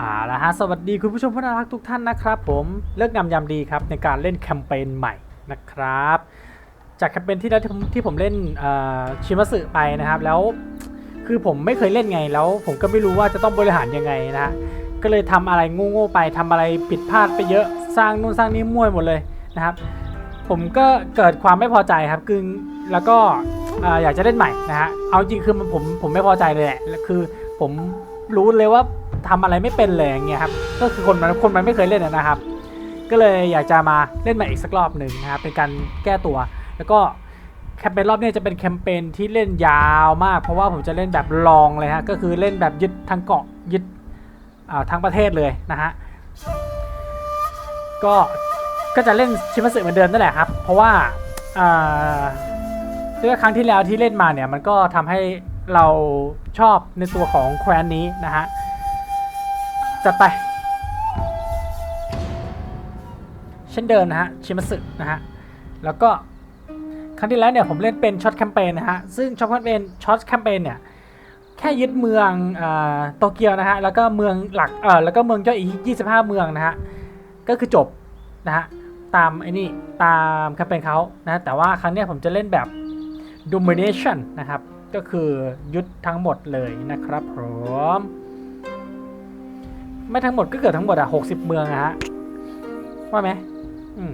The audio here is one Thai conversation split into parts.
อ่าละฮะสวัสดีคุณผู้ชมผู้น่ารักทุกท่านนะครับ ผมเลิกงามยามดีครับในการเล่นแคมเปญใหม่นะครับ จากแคมเปญที่แล้วที่ผมที่ผมเล่นชิมัสึไปนะครับ แล้วคือผมไม่เคยเล่นไงแล้ว ผมก็ไม่รู้ว่าจะต้องบริหารยังไงนะฮะก็เลยทำอะไรโง่ๆไปทำอะไรผิดพลาดไปเยอะสร้างนู่นสร้างนี่มั่วหมดเลยนะครับ ผมก็เกิดความไม่พอใจครับคือแล้วก็เอ่อยากจะเล่นใหม่นะฮะเอาจริงคือผมผมไม่พอใจเลยแหละคือผม รู้เลยว่าทำอะไรไม่เป็นเลยอย่างเงี้ยครับก็คือคนมันคนมันไม่เคยเล่นนะครับ ก็เลยอยากจะมาเล่นม่อีกสักรอบหนึ่งนะครับเป็นการแก้ตัว แล้วก็แคมเปญรอบนี้จะเป็นแคมเปญที่เล่นยาวมาก เพราะว่าผมจะเล่นแบบลองเลยฮะก็คือเล่นแบบยึดทั้งเกาะยึดอ่าทั้งประเทศเลยนะฮะก็ก็จะเล่นชิมัสึเหมือนเดิมนั่นแหละครับ เพราะว่าอ่าด้วยครั้งที่แล้วที่เล่นมาเนี่ยมันก็ทำให้ เราชอบในตัวของแคว้นนี้นะฮะ จัดไป เช่นเดิมนะฮะ ชิมัสึนะฮะ แล้วก็ครั้งที่แล้วเนี่ยผมเล่นเป็นช็อตแคมเปญนะฮะ ซึ่งช็อตแคมเปญช็อตแคมเปญเนี่ยแค่ยึดเมืองอโตเกียวนะฮะ แล้วก็เมืองหลักเออแล้วก็เมืองย่อยอีก 25 เมืองนะฮะ ก็คือจบนะฮะตามไอ้นี่ตามแคมเปญเขานะแต่ว่าครั้งเนี้ยผมจะเล่นแบบ domination นะครับ ก็คือยึดทั้งหมดเลยนะครับผมไม่ทั้งหมดก็เกิดทั้งหมดอะ่ะ60เมืองอะฮะว่าไหมอืม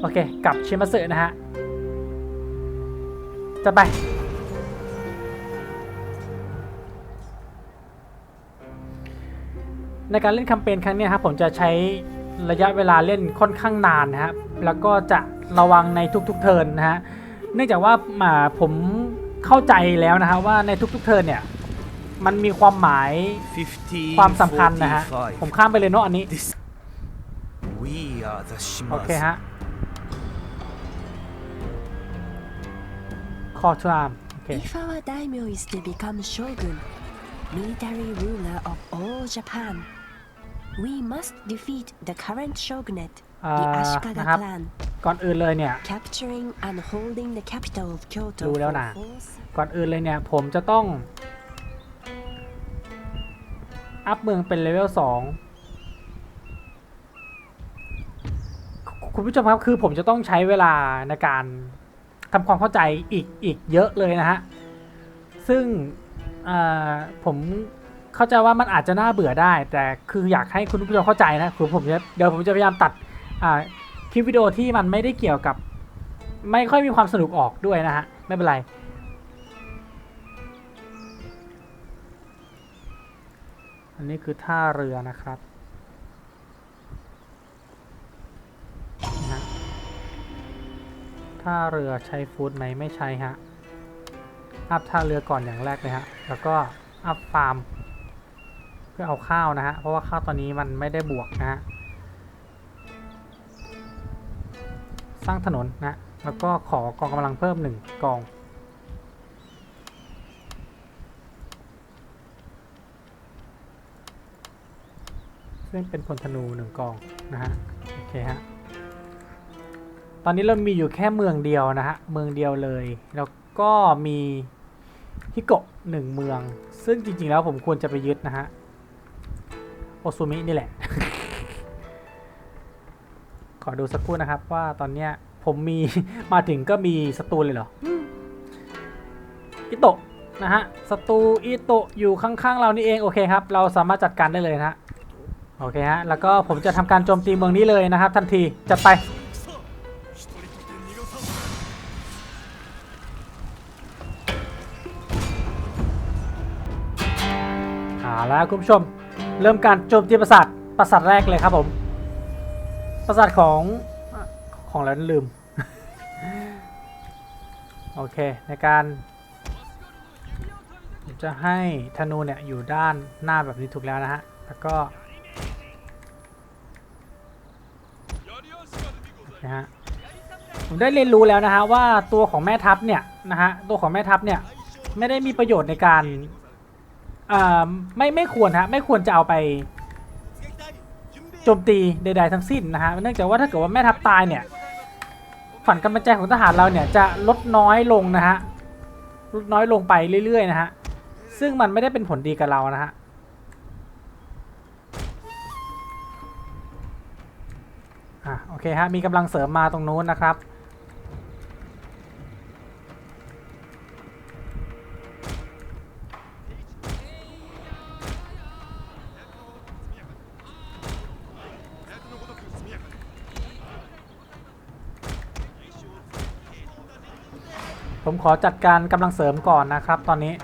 โอเคกลับชิมาสึนะฮะจะไป ในการเล่นแคมเปญครั้งนี้ครับผมจะใช้ระยะเวลาเล่นค่อนข้างนานนะครับแล้วก็จะระวังในทุกๆเทิร์นนะฮะเนื่องจากว่ามาผม เข้าใจแล้วนะฮะว่าในทุกๆเทิร์นเนี่ย มันมีความหมายความสำคัญนะฮะ ผมข้ามไปเลยเนาะอันนี้ This We are the โอเค Shimas. ฮะ call to arm โอเค If our daimyo is to become shogun, military ruler of all Japan, we must defeat the current shogunate, the อ่า Ashikaga นะครับ clan, ก่อนอื่นเลยเนี่ย capturing and holding the capital of Kyoto รู้ for แล้วนะ force ก่อนอื่นเลยเนี่ยผมจะต้อง อัพเมืองเป็นเลเวล2คุณผู้ชมครับคือผมจะต้องใช้เวลาในการทำความเข้าใจอีกอีกเยอะเลยนะฮะ ซึ่งอ่าผมเข้าใจว่ามันอาจจะน่าเบื่อได้ แต่คืออยากให้คุณผู้ชมเข้าใจนะคือผมจะเดี๋ยวผมจะพยายามตัดอ่า คลิปวิดีโอที่มันไม่ได้เกี่ยวกับ ไม่ค่อยมีความสนุกออกด้วยนะฮะ ไม่เป็นไร อันนี้คือท่าเรือนะครับนะท่าเรือใช้ฟูดไหมไม่ใช้ฮะ อัพท่าเรือก่อนอย่างแรกเลยฮะ แล้วก็อัพฟาร์ม เพื่อเอาข้าวนะฮะ เพราะว่าข้าวตอนนี้มันไม่ได้บวกนะฮะ สร้างถนนนะแล้วก็ขอกองกำลังเพิ่มหนึ่งกอง ซึ่งเป็นพลธนูหนึ่งกองนะฮะโอเคฮะตอนนี้เรามีอยู่แค่เมืองเดียวนะฮะเมืองเดียวเลย แล้วก็มีฮิโกะหนึ่งเมือง ซึ่งจริงๆแล้วผมควรจะไปยึดนะฮะโอซูมินี่แหละ ขอดูสักครู่นะครับว่าตอนเนี้ยผมมี มาถึงก็มีศัตรูเลยเหรออิโตะนะฮะศัตรูอิโตะอยู่ข้างๆเรานี่เองโอเคครับ เราสามารถจัดการได้เลยนะฮะโอเคฮะแล้วก็ผมจะทำการโจมตีเมืองนี้เลยนะครับ ทันทีจัดไปเอาแล้วคุณผู้ชม เริ่มการโจมตีปราสาทปราสาทแรกเลยครับผม ปราสาทของของแล้วลืม โอเค ในการผมจะให้ธนูเนี่ย อยู่ด้านหน้าแบบนี้ถูกแล้วนะฮะ แล้วก็นะฮะผมได้เรียนรู้แล้วนะฮะว่าตัวของแม่ทัพเนี่ยนะฮะตัวของแม่ทัพเนี่ยไม่ได้มีประโยชน์ในการอ่าไม่ไม่ควรฮะไม่ควรจะเอาไป โจมตีใดๆทั้งสิ้นนะฮะเนื่องจากว่าถ้าเกิดว่าแม่ทัพตายเนี่ยฝันกำลังใจของทหารเราเนี่ยจะลดน้อยลงนะฮะลดน้อยลงไปเรื่อยๆนะฮะซึ่งมันไม่ได้เป็นผลดีกับเรานะฮะอะโอเคฮะมีกำลังเสริมมาตรงนู้นนะครับ ผมขอจัดการกำลังเสริมก่อนนะครับ ตอนนี้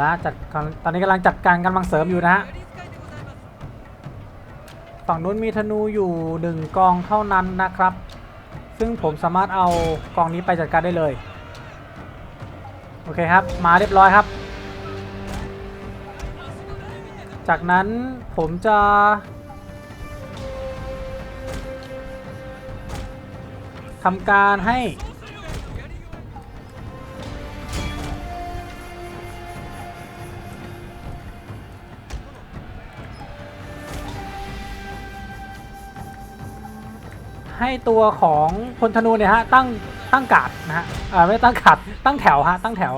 ละจัดตอนนี้กำลังจัดการกำลังเสริมอยู่นะฮะฝั่งนู้นมีธนูอยู่หนึ่งกองเท่านั้นนะครับ ซึ่งผมสามารถเอากองนี้ไปจัดการได้เลย โอเคครับ มาเรียบร้อยครับ จากนั้นผมจะทำการให้ ให้ตัวของพลธนูเนี่ยฮะตั้งตั้งกาดนะฮะอ่าไม่ตั้งกาดตั้งแถวฮะตั้งแถว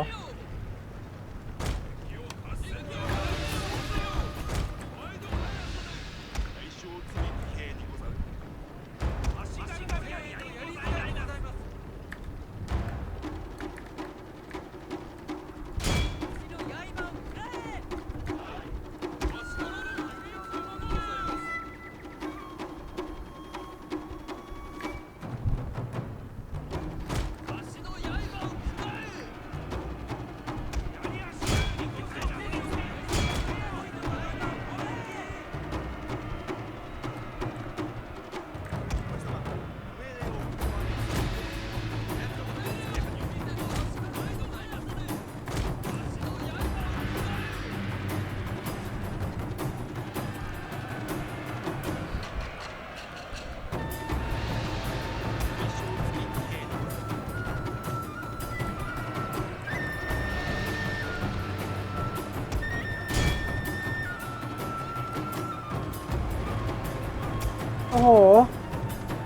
โอ้โห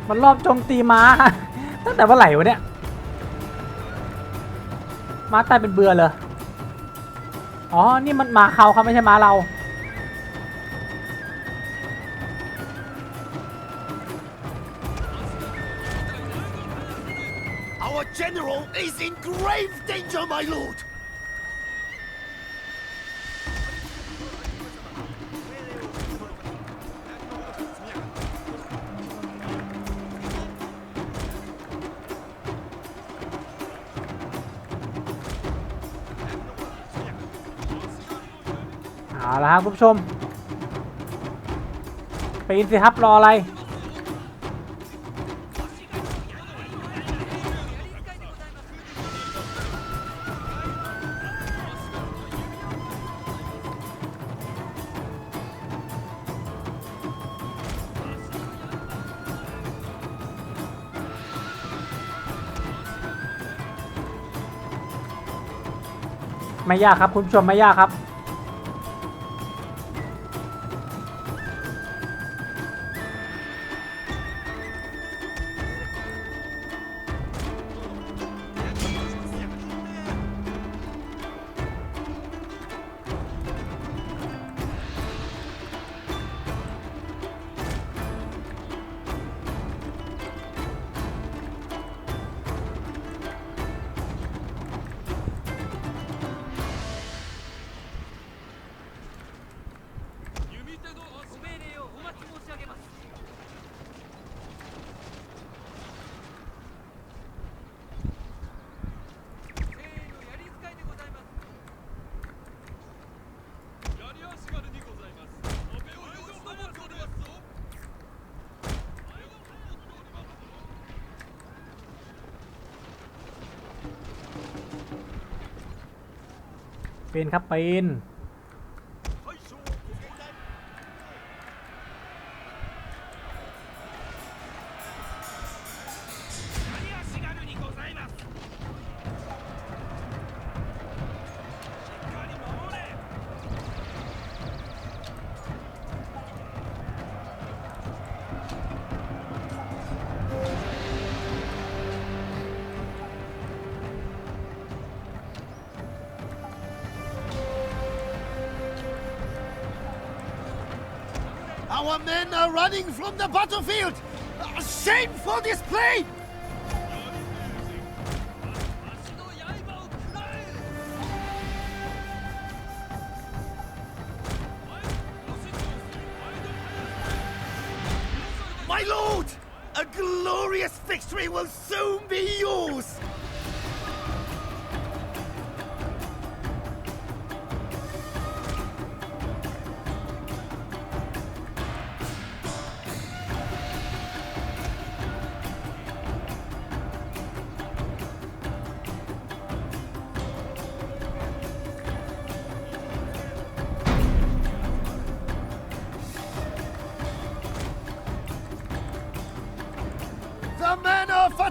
มันรอบโจมตีม้า ตั้งแต่เมื่อไหร่วะเนี่ย ม้าตายเป็นเบื่อเลย อ๋อ นี่มันม้าเขาครับไม่ใช่ม้าเรา Our general is in grave danger, my lord! เอาละครับคุณผู้ชมปีนสิครับรออะไร ไม่ยากครับคุณผู้ชมไม่ยากครับ นครับปีน Our men are running from the battlefield! Shameful display! My lord! A glorious victory will soon be yours!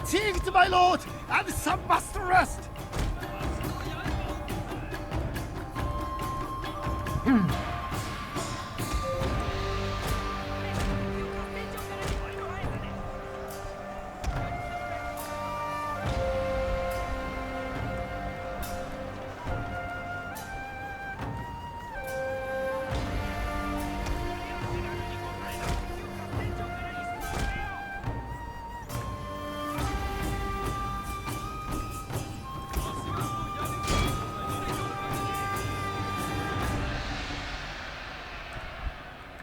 Fatigued, my lord, and some must rest.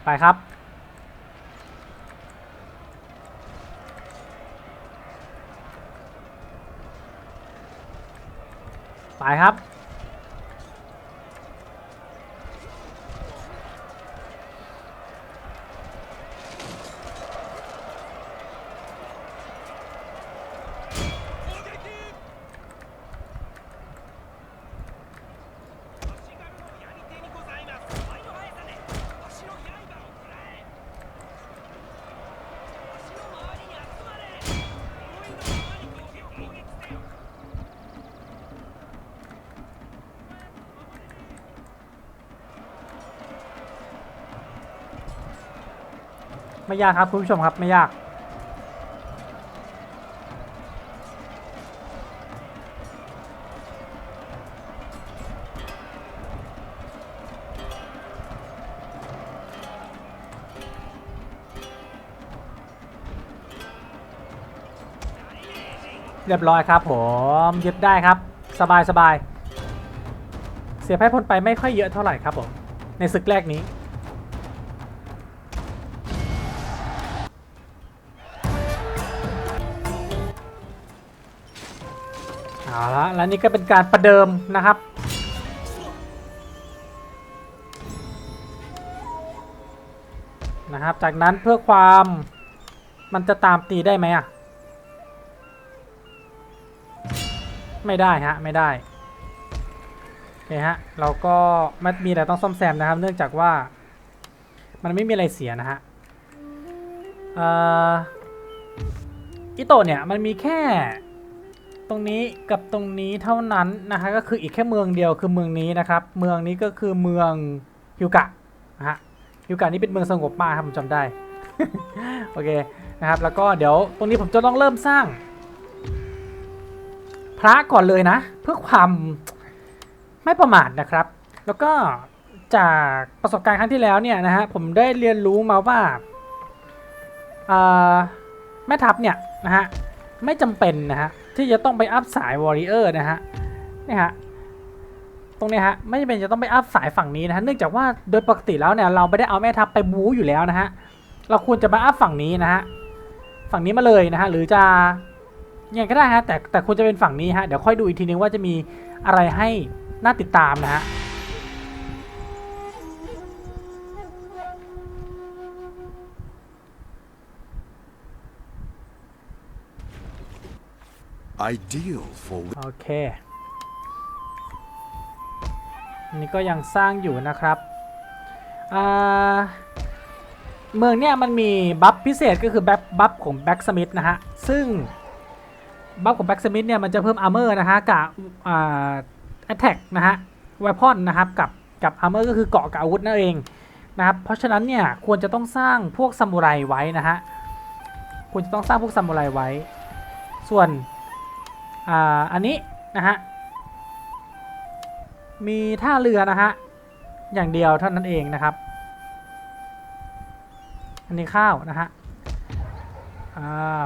ไปครับ ไม่ยากครับคุณผู้ชมครับไม่ยาก เรียบร้อยครับผมยึดได้ครับสบายสบายเสียแพ้พลไปไม่ค่อยเยอะเท่าไหร่ครับผมในศึกแรกนี้ เอาละแล้วนี่ก็เป็นการประเดิมนะครับ นะครับ จากนั้นเพื่อความมันจะตามตีได้ไหมอะ ไม่ได้ฮะ ไม่ได้โอเคฮะ เราก็ไม่มีอะไรต้องซ่อมแซมนะครับ เนื่องจากว่ามันไม่มีอะไรเสียนะฮะอ่ออิโตะเนี่ยมันมีแค่ ตรงนี้กับตรงนี้เท่านั้นนะฮะก็คืออีกแค่เมืองเดียวคือเมืองนี้นะครับ เมืองนี้ก็คือเมืองฮิวกะนะฮะฮิวกะนี่เป็นเมืองสงบมากครับผมจำได้โอเคนะครับแล้วก็เดี๋ยวตรงนี้ผมจะต้องเริ่มสร้าง พระก่อนเลยนะ เพื่อความไม่ประมาทนะครับ แล้วก็จากประสบการณ์ครั้งที่แล้วเนี่ยนะฮะผมได้เรียนรู้มาว่าอ่าแม่ทัพเนี่ยนะฮะไม่จำเป็นนะฮะ ที่จะต้องไปอัพสายวอริเออร์นะฮะนี่ฮะตรงนี้ฮะไม่จำเป็นจะต้องไปอัพสายฝั่งนี้นะฮะเนื่องจากว่าโดยปกติแล้วเนี่ยเราไม่ได้เอาแม่ทัพไปบู๊อยู่แล้วนะฮะเราควรจะมาอัพฝั่งนี้นะฮะฝั่งนี้มาเลยนะฮะหรือจะยังไงก็ได้ฮะแต่แต่ควรจะเป็นฝั่งนี้ฮะเดี๋ยวค่อยดูอีกทีนึงว่าจะมีอะไรให้น่าติดตามนะฮะ Ideal for โอเคนนี้ก็ยังสร้างอยู่นะครับเมืองเนี่ยมันมีบัฟพิเศษก็คือบัฟบัฟของแบ็กสมิธนะฮะ ซึ่งบัฟของแบ็กสมิธเนี่ยมันจะเพิ่มอาร์เมอร์นะฮะกับอ่าแอตแทกนะฮะไวพอนนะครับกับกับอาร์เมอร์ก็คือเกาะกับอาวุธนั่นเองนะครับ เพราะฉะนั้นเนี่ยควรจะต้องสร้างพวกซามูไรไว้นะฮะ ควรจะต้องสร้างพวกซามูไรไว้ ส่วน อ่าอันนี้นะฮะมีท่าเรือนะฮะอย่างเดียวเท่านั้นเองนะครับ อันนี้ข้าวนะฮะ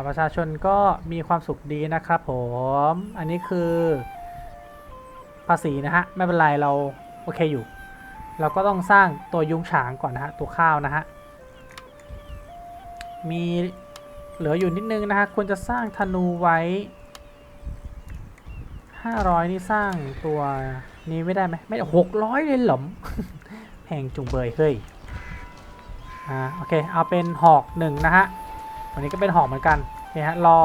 ประชาชนก็มีความสุขดีนะครับผม อันนี้คือภาษีนะฮะไม่เป็นไรเราโอเคอยู่ เราก็ต้องสร้างตัวยุงฉางก่อนนะฮะตัวข้าวนะฮะมีเหลืออยู่นิดนึงนะฮะควรจะสร้างธนูไว้ 500นี่สร้างตัวนี้ไม่ได้ไหมไม่หกร้อยเลยหรอมแพงจุงเบยเฮ้ยอ่าโอเคเอาเป็นหอกหนึ่งนะฮะวันนี้ก็เป็นหอกเหมือนกันโอเคฮะรอ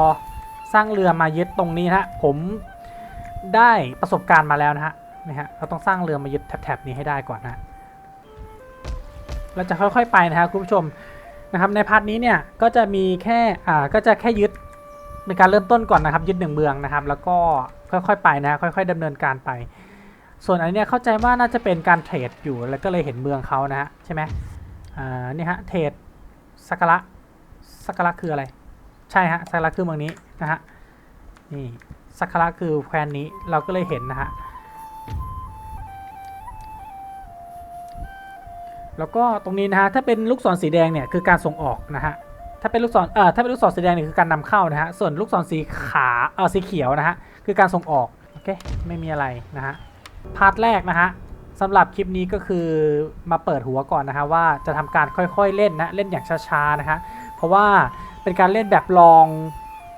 สร้างเรือมายึดตรงนี้นะฮะผมได้ประสบการณ์มาแล้วนะฮะนี่ฮะเราต้องสร้างเรือมายึดแถบๆนี้ให้ได้ก่อนนะเราจะค่อยๆไปนะฮะคุณผู้ชมนะครับในพาร์ทนี้เนี่ยก็จะมีแค่อ่าก็จะแค่ยึด เป็นการเริ่มต้นก่อนนะครับ ยึดหนึ่งเมืองนะครับ แล้วก็ค่อยๆไปนะฮะค่อยๆดำเนินการไป ส่วนอันนี้เข้าใจว่าน่าจะเป็นการเทรดอยู่แล้วก็เลยเห็นเมืองเขานะฮะใช่ไหมอ่านี่ฮะเทรดสักระสักระคืออะไร ใช่ฮะสักระคือเมืองนี้นะฮะนี่สักระคือแคว้นนี้เราก็เลยเห็นนะฮะแล้วก็ตรงนี้นะฮะถ้าเป็นลูกศรสีแดงเนี่ยคือการส่งออกนะฮะ ถ้าเป็นลูกศรเอ่อถ้าเป็นลูกศรสีแดงเนี่ยคือการนำเข้านะฮะส่วนลูกศรสีขาเออสีเขียวนะฮะคือการส่งออกโอเคไม่มีอะไรนะฮะพาร์ทแรกนะฮะสำหรับคลิปนี้ก็คือมาเปิดหัวก่อนนะฮะว่าจะทำการค่อยๆเล่นนะเล่นอย่างช้าๆนะฮะเพราะว่าเป็นการเล่นแบบลอง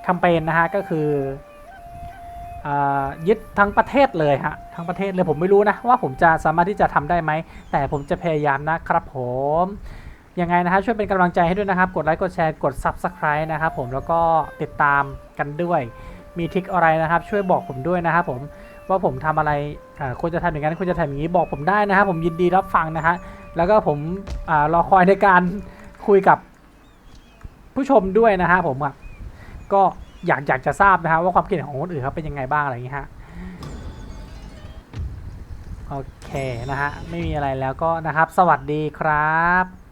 แคมเปญนะฮะก็คืออายึดทั้งประเทศเลยฮะทั้งประเทศเลยผมไม่รู้นะว่าผมจะสามารถที่จะทำได้ไหมแต่ผมจะพยายามนะครับผม ยังไงนะฮะช่วยเป็นกำลังใจให้ด้วยนะครับ กดไลค์กดแชร์กด Subscribe นะครับผมแล้วก็ติดตามกันด้วย มีทริคอะไรนะครับ ช่วยบอกผมด้วยนะครับผมว่าผมทำอะไรควรจะทำอย่างนั้นควรจะทำอย่างนี้บอกผมได้นะครับผมยินดีรับฟังนะฮะแล้วก็ผมอรอคอยในการคุยกับผู้ชมด้วยนะฮะผมก็อยากอยากจะทราบนะฮะว่าความคิดเห็นของคนอื่นเขาเป็นยังไงบ้างอะไรอย่างนี้ฮะโอเคนะฮะไม่มีอะไรแล้วก็นะครับ สวัสดีครับ